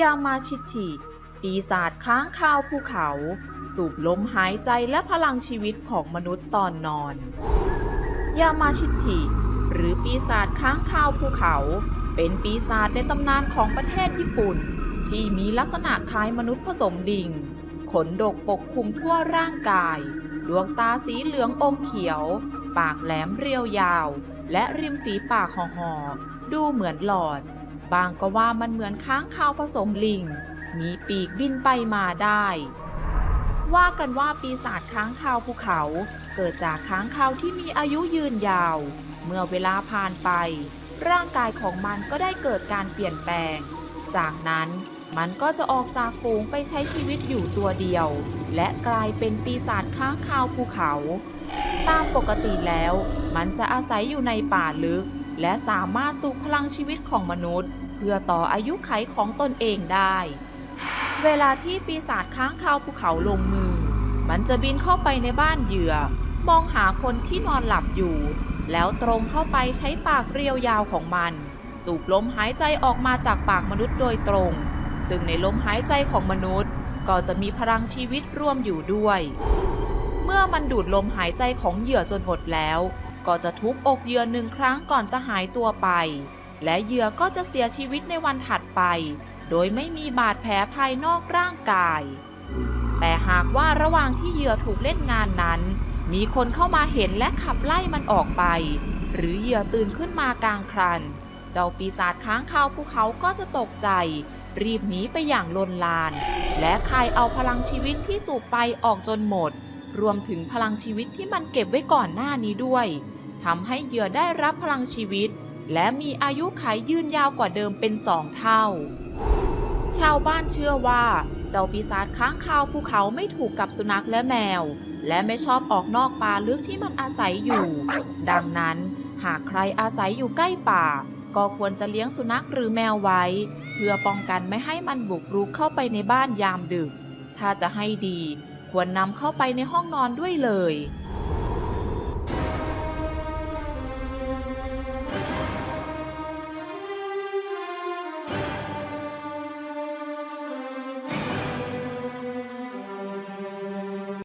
ยามาชิชิปีศาจค้างคาวภูเขา สูบลมหายใจและพลังชีวิตของมนุษย์ตอนนอน ยามาชิชิหรือปีศาจค้างคาวภูเขา เป็นปีศาจในตำนานของประเทศญี่ปุ่น ที่มีลักษณะคล้ายมนุษย์ผสมลิง ขนดกปกคลุมทั่วร่างกาย ดวงตาสีเหลืองอมเขียว ปากแหลมเรียวยาว และริมฝีปากห่อๆดูเหมือนหลอด บางก็ว่ามันเหมือนค้างคาวผสมลิง มีปีกบินไปมาได้ ว่ากันว่าปีศาจค้างคาวภูเขา เกิดจากค้างคาวที่มีอายุยืนยาว เมื่อเวลาผ่านไป ร่างกายของมันก็ได้เกิดการเปลี่ยนแปลง จากนั้นมันก็จะออกจากฝูงไปใช้ชีวิตอยู่ตัวเดียว และกลายเป็นปีศาจค้างคาวภูเขา ตามปกติแล้ว มันจะอาศัยอยู่ในป่าลึก และสามารถสูบพลังชีวิตของมนุษย์ เพื่อต่ออายุไขของตนเองได้ เวลาที่ปีศาจค้างคาวภูเขาลงมือ มันจะบินเข้าไปในบ้านเหยื่อ มองหาคนที่นอนหลับอยู่ แล้วตรงเข้าไปใช้ปากเรียวยาวของมัน สูบลมหายใจออกมาจากปากมนุษย์โดยตรง ซึ่งในลมหายใจของมนุษย์ ก็จะมีพลังชีวิตร่วมอยู่ด้วย เมื่อมันดูดลมหายใจของเหยื่อจนหมดแล้ว ก็จะทุบอกเหยื่อหนึ่งครั้งก่อนจะหายตัวไป และเหยื่อก็จะเสียชีวิตในวันถัดไป โดยไม่มีบาดแผลภายนอกร่างกาย แต่หากว่าระหว่างที่เหยื่อถูกเล่นงานนั้น มีคนเข้ามาเห็นและขับไล่มันออกไป หรือเหยื่อตื่นขึ้นมากลางครัน เจ้าปีศาจค้างคาวภูเขาก็จะตกใจ รีบหนีไปอย่างลนลาน และคายเอาพลังชีวิตที่สูบไปออกจนหมด รวมถึงพลังชีวิตที่มันเก็บไว้ก่อนหน้านี้ด้วยทำให้เหยื่อได้รับพลังชีวิต และมีอายุขัยยืนยาวกว่าเดิมเป็นสองเท่า ชาวบ้านเชื่อว่า เจ้าปีศาจค้างคาวภูเขาไม่ถูกกับสุนัขและแมว และไม่ชอบออกนอกป่าลึกที่มันอาศัยอยู่ ดังนั้น หากใครอาศัยอยู่ใกล้ป่า ก็ควรจะเลี้ยงสุนัขหรือแมวไว้ เพื่อป้องกันไม่ให้มันบุกรุกเข้าไปในบ้านยามดึก ถ้าจะให้ดี ควรนำเข้าไปในห้องนอนด้วยเลย